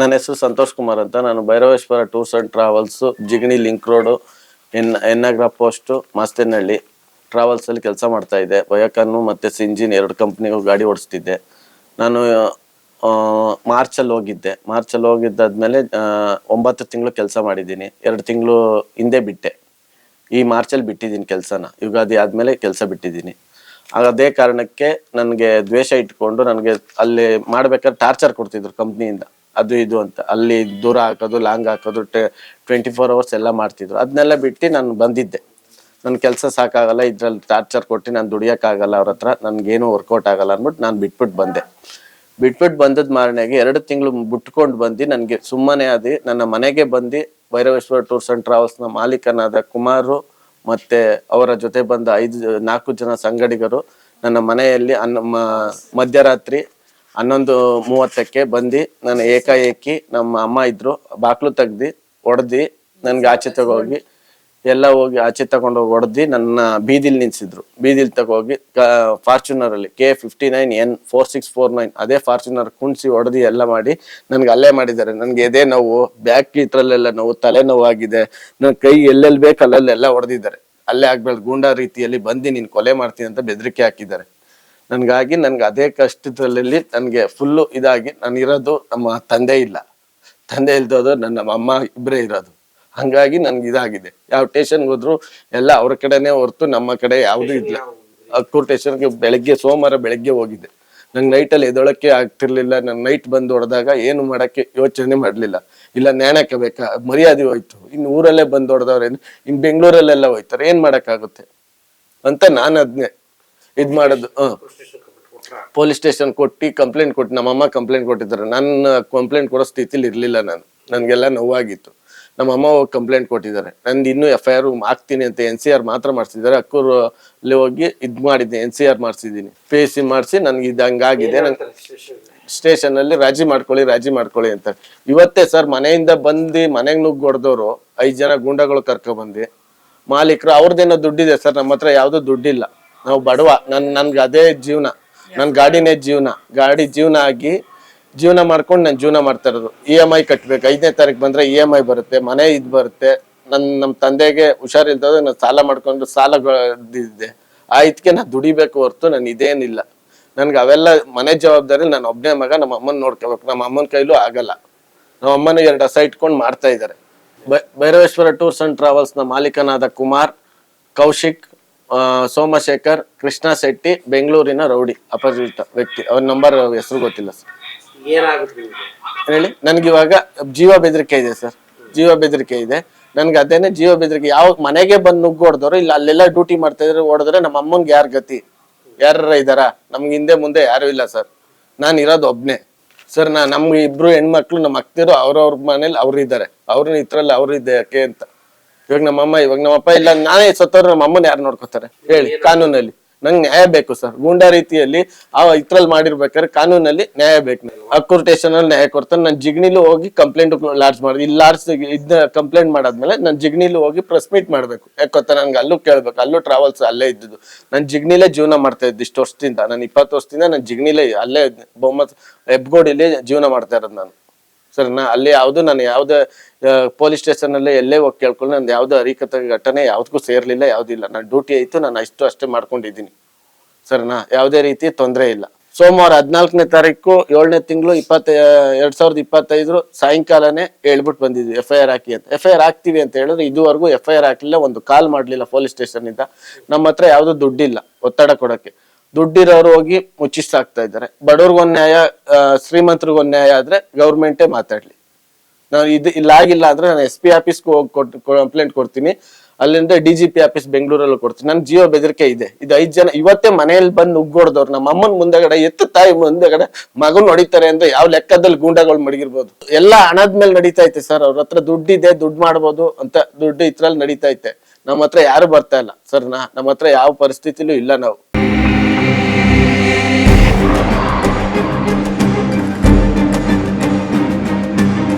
ನನ್ನ ಹೆಸರು ಸಂತೋಷ್ ಕುಮಾರ್ ಅಂತ. ನಾನು Bhairaveshwara tours and travels Jigani link road, N, ಎನ್ನಗ್ರ post, Mastenahalli. Travels ಅಲ್ಲಿ ಕೆಲಸ ಮಾಡ್ತಾ ಇದ್ದೆ. ಬಯೋಕನ್ನು ಮತ್ತೆ ಸಿಂಜಿನ್ ಎರಡು ಕಂಪ್ನಿಗೂ ಗಾಡಿ ಓಡಿಸ್ತಿದ್ದೆ. ನಾನು ಮಾರ್ಚಲ್ಲಿ ಹೋಗಿದ್ದೆ. ಮಾರ್ಚಲ್ಲಿ ಹೋಗಿದ್ದಾದ್ಮೇಲೆ ಒಂಬತ್ತು ತಿಂಗಳು ಕೆಲಸ ಮಾಡಿದ್ದೀನಿ. ಎರಡು ತಿಂಗಳು ಹಿಂದೆ ಬಿಟ್ಟೆ. ಈ ಮಾರ್ಚಲ್ಲಿ ಬಿಟ್ಟಿದ್ದೀನಿ ಕೆಲಸನ. ಯುಗಾದಿ ಆದ್ಮೇಲೆ ಕೆಲಸ ಬಿಟ್ಟಿದ್ದೀನಿ. ಆಗ ಅದೇ ಕಾರಣಕ್ಕೆ ನನಗೆ ದ್ವೇಷ ಇಟ್ಕೊಂಡು ನನಗೆ ಅಲ್ಲಿ ಮಾಡ್ಬೇಕಾದ್ರೆ ಟಾರ್ಚರ್ ಕೊಡ್ತಿದ್ರು ಕಂಪ್ನಿಯಿಂದ. ಅದು ಇದು ಅಂತ. ಅಲ್ಲಿ ದೂರ ಹಾಕೋದು ಲಾಂಗ್ ಹಾಕೋದು ಟ್ವೆಂಟಿ ಫೋರ್ ಅವರ್ಸ್ ಎಲ್ಲ ಮಾಡ್ತಿದ್ರು. ಅದನ್ನೆಲ್ಲ ಬಿಟ್ಟು ನಾನು ಬಂದಿದ್ದೆ. ನನ್ನ ಕೆಲಸ ಸಾಕಾಗಲ್ಲ, ಇದ್ರಲ್ಲಿ ಟಾರ್ಚರ್ ಕೊಟ್ಟು ನಾನು ದುಡಿಯೋಕ್ಕಾಗಲ್ಲ ಅವ್ರ ಹತ್ರ. ನನಗೇನು ವರ್ಕೌಟ್ ಆಗಲ್ಲ ಅಂದ್ಬಿಟ್ಟು ನಾನು ಬಿಟ್ಬಿಟ್ಟು ಬಂದೆ. ಬಿಟ್ಬಿಟ್ಟು ಬಂದದ ಮಾರನೆಗೆ ಎರಡು ತಿಂಗಳು ಬಿಟ್ಕೊಂಡು ಬಂದು ನನಗೆ ಸುಮ್ಮನೆ ಆದಿ, ನನ್ನ ಮನೆಗೆ ಬಂದು ಭೈರವೇಶ್ವರ ಟೂರ್ಸ್ ಆ್ಯಂಡ್ ಟ್ರಾವೆಲ್ಸ್ನ ಮಾಲೀಕನಾದ ಕುಮಾರು ಮತ್ತು ಅವರ ಜೊತೆ ಬಂದ ಐದು, ನಾಲ್ಕು ಜನ ಸಂಗಡಿಗರು ನನ್ನ ಮನೆಯಲ್ಲಿ ಅನ್ನ ಮಧ್ಯರಾತ್ರಿ ಹನ್ನೊಂದು ಮೂವತ್ತಕ್ಕೆ ಬಂದು ನಾನು ಏಕಾಏಕಿ ನಮ್ಮ ಅಮ್ಮ ಇದ್ರು. ಬಾಕ್ಲು ತೆಗ್ದು ಹೊಡೆದು ನನ್ಗೆ ಆಚೆ ತಗೋಗಿ, ಎಲ್ಲ ಹೋಗಿ ಆಚೆ ತಗೊಂಡೋಗಿ ಹೊಡೆದು ನನ್ನ ಬೀದಿಲಿ ನಿಲ್ಸಿದ್ರು. ಬೀದಿಲಿ ತಗೋಗಿ ಫಾರ್ಚುನರ್ ಅಲ್ಲಿ K fifty nine N four six four nine ಅದೇ ಫಾರ್ಚುನರ್ ಕುಣಿಸಿ ಹೊಡೆದು ಎಲ್ಲ ಮಾಡಿ ನನ್ಗೆ ಅಲ್ಲೇ ಮಾಡಿದ್ದಾರೆ. ನನಗೆ ಎದೆ ನೋವು, ಬ್ಯಾಕ್ ಇದ್ರಲ್ಲೆಲ್ಲ ನೋವು, ತಲೆ ಆಗಿದೆ ನನ್ನ ಕೈ ಎಲ್ಲೆಲ್ಲಿ ಬೇಕು ಅಲ್ಲೆಲ್ಲ ಹೊಡೆದಿದ್ದಾರೆ ಅಲ್ಲೇ ಆಗ್ಬೇಡ ಗೂಂಡಾ ರೀತಿಯಲ್ಲಿ ಬಂದು ನೀನು ಕೊಲೆ ಮಾಡ್ತೀನಿ ಅಂತ ಬೆದರಿಕೆ ಹಾಕಿದ್ದಾರೆ. ನನ್ಗಾಗಿ ನನ್ಗೆ ಅದೇ ಕಷ್ಟದಲ್ಲಿ ನನಗೆ ಫುಲ್ಲು ಇದಾಗಿ ನಾನು ಇರೋದು ನಮ್ಮ ತಂದೆ ಇಲ್ಲ. ತಂದೆ ಇಲ್ದೋದು ನನ್ನ ಅಮ್ಮ ಇಬ್ಬರೇ ಇರೋದು. ಹಂಗಾಗಿ ನನ್ಗೆ ಇದಾಗಿದೆ. ಯಾವ ಟೇಷನ್ಗೆ ಹೋದ್ರು ಎಲ್ಲ ಅವ್ರ ಕಡೆನೇ ಹೊರತು ನಮ್ಮ ಕಡೆ ಯಾವುದೂ ಇಲ್ಲ. ಅಕ್ಕೂರು ಟೇಷನ್ಗೆ ಬೆಳಗ್ಗೆ, ಸೋಮವಾರ ಬೆಳಗ್ಗೆ ಹೋಗಿದ್ದೆ. ನಂಗೆ ನೈಟಲ್ಲಿ ಎದೊಳಕ್ಕೆ ಆಗ್ತಿರ್ಲಿಲ್ಲ. ನಾನು ನೈಟ್ ಬಂದು ಹೊಡೆದಾಗ ಏನು ಮಾಡೋಕ್ಕೆ ಯೋಚನೆ ಮಾಡಲಿಲ್ಲ. ಇಲ್ಲ ನ್ಯಾಣಕ್ಕೆ ಬೇಕಾ? ಮರ್ಯಾದೆ ಹೋಯ್ತು. ಇನ್ನು ಊರಲ್ಲೇ ಬಂದು ಹೊಡೆದವ್ರೇನು? ಇನ್ನು ಬೆಂಗಳೂರಲ್ಲೆಲ್ಲ ಹೋಯ್ತಾರೆ. ಏನು ಮಾಡೋಕ್ಕಾಗುತ್ತೆ? ಅಂತ ನಾನು ಅದ್ನೇ. ಇದ್ ಮಾಡೋದು ಪೊಲೀಸ್ ಸ್ಟೇಷನ್ ಕೊಟ್ಟು ಕಂಪ್ಲೇಂಟ್ ಕೊಟ್ಟು ನಮ್ಮಮ್ಮ ಕಂಪ್ಲೇಂಟ್ ಕೊಟ್ಟಿದ್ದಾರೆ ನನ್ನ ಕಂಪ್ಲೇಂಟ್ ಕೊಡೋ ಸ್ಥಿತಿಲಿ ಇರ್ಲಿಲ್ಲ ನಾನು. ನನಗೆಲ್ಲ ನೋವಾಗಿತ್ತು. ನಮ್ಮಮ್ಮ ಹೋಗಿ ಕಂಪ್ಲೇಂಟ್ ಕೊಟ್ಟಿದ್ದಾರೆ. ನಂದು ಇನ್ನೂ ಎಫ್ ಐ ಆರ್ ಹಾಕ್ತೀನಿ ಅಂತ ಎನ್ ಸಿ ಆರ್ ಮಾತ್ರ ಮಾಡಿಸಿದ್ದಾರೆ. ಅಕ್ಕೂರಲ್ಲಿ ಹೋಗಿ ಇದ್ ಮಾಡಿದ್ದೆ ಎನ್ ಸಿ ಆರ್ ಮಾಡಿಸಿದ್ದೀನಿ. ಪಿ ಎಸ್ ಸಿ ಮಾಡಿಸಿ ನನ್ಗೆ ಇದು ಹಂಗಾಗಿದೆ ನಂಗೆ ಸ್ಟೇಷನ್ ಅಲ್ಲಿ ರಾಜಿ ಮಾಡ್ಕೊಳ್ಳಿ ರಾಜಿ ಮಾಡ್ಕೊಳ್ಳಿ ಅಂತ. ಇವತ್ತೇ ಸರ್ ಮನೆಯಿಂದ ಬಂದು ಮನೆಗೆ ನುಗ್ಗಿ ಐದು ಐದ್ ಜನ ಗುಂಡಗಳು ಕರ್ಕೊಬಂದು ಮಾಲೀಕರು ಅವ್ರದ್ದೇನೋ ದುಡ್ಡಿದೆ ಸರ್ ನಮ್ಮ ಹತ್ರ ಯಾವುದೂ ದುಡ್ಡಿಲ್ಲ. ನಾವು ಬಡವ. ನನ್, ನನ್ಗೆ ಅದೇ ಜೀವನ. ನನ್ ಗಾಡಿನೇ ಜೀವನ. ಗಾಡಿ ಜೀವನ ಆಗಿ ಜೀವನ ಮಾಡ್ಕೊಂಡು ನಾನು ಜೀವನ ಮಾಡ್ತಾ ಇರೋದು. ಇ ಎಂ ಐ ಕಟ್ಬೇಕು. ಐದನೇ ತಾರೀಕು ಬಂದ್ರೆ ಇ ಎಂ ಐ ಬರುತ್ತೆ. ಮನೆ ಇದ್ ಬರುತ್ತೆ. ನನ್ ನಮ್ಮ ತಂದೆಗೆ ಹುಷಾರಿಲ್ದಾಗ ನಾನು ಸಾಲ ಮಾಡ್ಕೊಂಡು ಸಾಲ ಇದೆ ಆ ಇದಕ್ಕೆ ನಾನು ದುಡಿಬೇಕು ಹೊರತು ನಾನು ಇದೇನಿಲ್ಲ. ನನ್ಗೆ ಅವೆಲ್ಲ ಮನೆ ಜವಾಬ್ದಾರಿ ನಾನು ಒಬ್ಬನೇ ಮಗ ನಮ್ಮ ಅಮ್ಮನ ನೋಡ್ಕೋಬೇಕು. ನಮ್ಮ ಅಮ್ಮನ ಕೈಲೂ ಆಗಲ್ಲ. ನಮ್ಮ ಅಮ್ಮನ ಎರಡು ಹಸ ಇಟ್ಕೊಂಡು ಮಾಡ್ತಾ ಇದ್ದಾರೆ ಭೈರವೇಶ್ವರ ಟೂರ್ಸ್ ಅಂಡ್ ಟ್ರಾವೆಲ್ಸ್ನ ಮಾಲೀಕನಾದ ಕುಮಾರ್, ಕೌಶಿಕ್ ಸೋಮಶೇಖರ್ ಕೃಷ್ಣ ಶೆಟ್ಟಿ ಬೆಂಗಳೂರಿನ ರೌಡಿ ಅಪರಿಚಿತ ವ್ಯಕ್ತಿ. ಅವ್ರ ನಂಬರ್ ಹೆಸರು ಗೊತ್ತಿಲ್ಲ ಸರ್. ಏನಾಗುತ್ತೆ ಹೇಳಿ ನನ್ಗೆ ಇವಾಗ ಜೀವ ಬೆದರಿಕೆ ಇದೆ ಸರ್. ಜೀವ ಬೆದರಿಕೆ ಇದೆ. ನನ್ಗೆ ಅದೇನೆ ಜೀವ ಬೆದರಿಕೆ. ಯಾವ ಮನೆಗೆ ಬಂದು ನುಗ್ಗೋಡ್ದವ್ರು ಇಲ್ಲ ಅಲ್ಲೆಲ್ಲ ಡ್ಯೂಟಿ ಮಾಡ್ತಾ ಇದ್ರೆ ಓಡಿದ್ರೆ ನಮ್ಮ ಅಮ್ಮನ್ಗೆ ಯಾರ್ ಗತಿ? ಯಾರ ಇದಾರ ನಮ್ಗೆ ಹಿಂದೆ ಮುಂದೆ ಯಾರು ಇಲ್ಲ ಸರ್. ನಾನು ಇರೋದು ಒಬ್ನೇ. ಸರ್ ನಾ ನಮ್ಗೆ ಇಬ್ರು ಹೆಣ್ಮಕ್ಳು ನಮ್ಮ ಅಕ್ತಿರು ಅವ್ರವ್ರ ಮನೇಲಿ ಅವ್ರು ಇದ್ದಾರೆ ಅವ್ರನ್ನ ಇದ್ರಲ್ಲಿ ಅವ್ರು ಇದೆ ಯಾಕೆ ಅಂತ. ಇವಾಗ ನಮ್ಮಮ್ಮ ಇವಾಗ ನಮ್ಮಪ್ಪ ಇಲ್ಲ, ನಾನೇ ಸತ್ತವ್ರು ನಮ್ಮ ಅಮ್ಮನ ಯಾರು ನೋಡ್ಕೋತಾರೆ? ಹೇಳಿ, ಕಾನೂನಲ್ಲಿ. ನಂಗೆ ನ್ಯಾಯ ಬೇಕು ಸರ್. ಗೂಂಡಾ ರೀತಿಯಲ್ಲಿ ಆ ಇದ್ರಲ್ಲಿ ಮಾಡಿರ್ಬೇಕಾದ್ರೆ ಕಾನೂನಲ್ಲಿ ನ್ಯಾಯ ಬೇಕು ನಾನು ಅಲ್ಲಿ ನ್ಯಾಯ ಕೊಡ್ತಾರೆ. ನಾನು ಜಿಗ್ನಿಲು ಹೋಗಿ ಕಂಪ್ಲೇಂಟ್ ಲಾಡ್ಜ್ ಮಾಡಿ ಇಲ್ಲಿ ಲಾಡ್ಜ್ ಇದನ್ನ ಕಂಪ್ಲೇಂಟ್ ಮಾಡಾದ್ಮೇಲೆ ನಾನು ಜಿಗ್ನಿಲು ಹೋಗಿ ಪ್ರೆಸ್ ಮೀಟ್ ಮಾಡ್ಬೇಕು. ಯಾಕೊತ್ತ ನಂಗೆ ಅಲ್ಲೂ ಕೇಳ್ಬೇಕು. ಅಲ್ಲೂ ಟ್ರಾವೆಲ್ಸ್ ಅಲ್ಲೇ ಇದ್ದಿದ್ದು. ನಾನು ಜಿಗ್ನಿಲೇ ಜೀವನ ಮಾಡ್ತಾ ಇದ್ದೆ ಇಷ್ಟು ವರ್ಷದಿಂದ. ನಾನು ಇಪ್ಪತ್ತು ವರ್ಷದಿಂದ ನಾನು ಜಿಗ್ನಿಲೇ ಅಲ್ಲೇ ಬೊಮ್ಮ ಹೆಬ್ಗೋಡಿಲಿ ಜೀವನ ಮಾಡ್ತಾ ಇರೋದು ನಾನು. ಸರ್, ನಾ ಅಲ್ಲಿ ಯಾವುದು ನಾನು ಯಾವುದೇ ಪೊಲೀಸ್ ಸ್ಟೇಷನ್ ಅಲ್ಲಿ ಎಲ್ಲೇ ಹೋಗಿ ಕೇಳ್ಕೊಂಡು ನಾನು ಯಾವ್ದು ಅರಿಕತ ಘಟನೆ ಯಾವ್ದಕ್ಕೂ ಸೇರ್ಲಿಲ್ಲ ಯಾವುದಿಲ್ಲ ನಾನು ಡ್ಯೂಟಿ ಆಯ್ತು, ನಾನು ಅಷ್ಟು ಅಷ್ಟೇ ಮಾಡ್ಕೊಂಡಿದ್ದೀನಿ. ಸರ್, ನಾ ಯಾವುದೇ ರೀತಿ ತೊಂದರೆ ಇಲ್ಲ. ಸೋಮವಾರ ಹದಿನಾಲ್ಕನೇ ತಾರೀಕು, ಏಳನೇ ತಿಂಗಳು, ಇಪ್ಪತ್ತ ಎರಡ್ ಸಾವಿರದ ಇಪ್ಪತ್ತೈದು ಸಾಯಂಕಾಲನೇ ಹೇಳ್ಬಿಟ್ಟು ಬಂದಿದ್ವಿ ಎಫ್ ಐ ಆರ್ ಹಾಕಿ ಅಂತ. ಎಫ್ ಐ ಆರ್ ಹಾಕ್ತೀವಿ ಅಂತ ಹೇಳಿದ್ರೆ ಇದುವರೆಗೂ ಎಫ್ ಐ ಆರ್ ಹಾಕ್ಲಿಲ್ಲ, ಒಂದು ಕಾಲ್ ಮಾಡಲಿಲ್ಲ ಪೊಲೀಸ್ ಸ್ಟೇಷನ್ ಇಂದ. ನಮ್ಮ ಹತ್ರ ಯಾವ್ದು ದುಡ್ಡಿಲ್ಲ, ಒತ್ತಡ ಕೊಡಕ್ಕೆ. ದುಡ್ಡಿರೋರು ಹೋಗಿ ಮುಚ್ಚಿಸ್ತಾಕ್ತಾ ಇದ್ದಾರೆ. ಬಡವ್ರಿಗೊಂದ್ ನ್ಯಾಯ ಶ್ರೀಮಂತರಿಗೊ ನ್ಯಾಯ ಆದ್ರೆ ಗೌರ್ಮೆಂಟೇ ಮಾತಾಡ್ಲಿ. ನಾನು ಇದು ಇಲ್ಲ, ಆಗಿಲ್ಲ ಅಂದ್ರೆ ನಾನು ಎಸ್ ಪಿ ಆಫೀಸ್ಗೆ ಹೋಗಿ ಕೊಟ್ಟು ಕಂಪ್ಲೇಂಟ್ ಕೊಡ್ತೀನಿ. ಅಲ್ಲಿಂದ ಡಿ ಜಿ ಪಿ ಆಫೀಸ್ ಬೆಂಗಳೂರಲ್ಲಿ ಕೊಡ್ತೀನಿ. ನನ್ನ ಜೀವ ಬೆದರಿಕೆ ಇದೆ. ಇದು ಐದು ಜನ, ಇವತ್ತೇ ಮನೆಯಲ್ಲಿ ಬಂದು ನುಗ್ಗೋಡ್ದವ್ರು. ನಮ್ಮ ಅಮ್ಮನ ಮುಂದೆಗಡೆ, ಎತ್ತು ತಾಯಿ ಮುಂದೆಗಡೆ ಮಗನ್ ಹೊಡಿತಾರೆ ಅಂದ್ರೆ ಯಾವ ಲೆಕ್ಕದಲ್ಲಿ ಗೂಂಡಗಳು ಮಡಗಿರ್ಬೋದು? ಎಲ್ಲ ಹಣದ ಮೇಲೆ ನಡೀತಾ ಐತೆ ಸರ್. ಅವ್ರ ಹತ್ರ ದುಡ್ಡಿದೆ, ದುಡ್ಡು ಮಾಡ್ಬೋದು ಅಂತ ದುಡ್ಡು ಇದ್ರಲ್ಲಿ ನಡೀತಾ ಐತೆ. ನಮ್ಮ ಹತ್ರ ಯಾರು ಬರ್ತಾ ಇಲ್ಲ. ಸರ್, ನಾ, ನಮ್ಮ ಹತ್ರ ಯಾವ ಪರಿಸ್ಥಿತಿಲೂ ಇಲ್ಲ ನಾವು.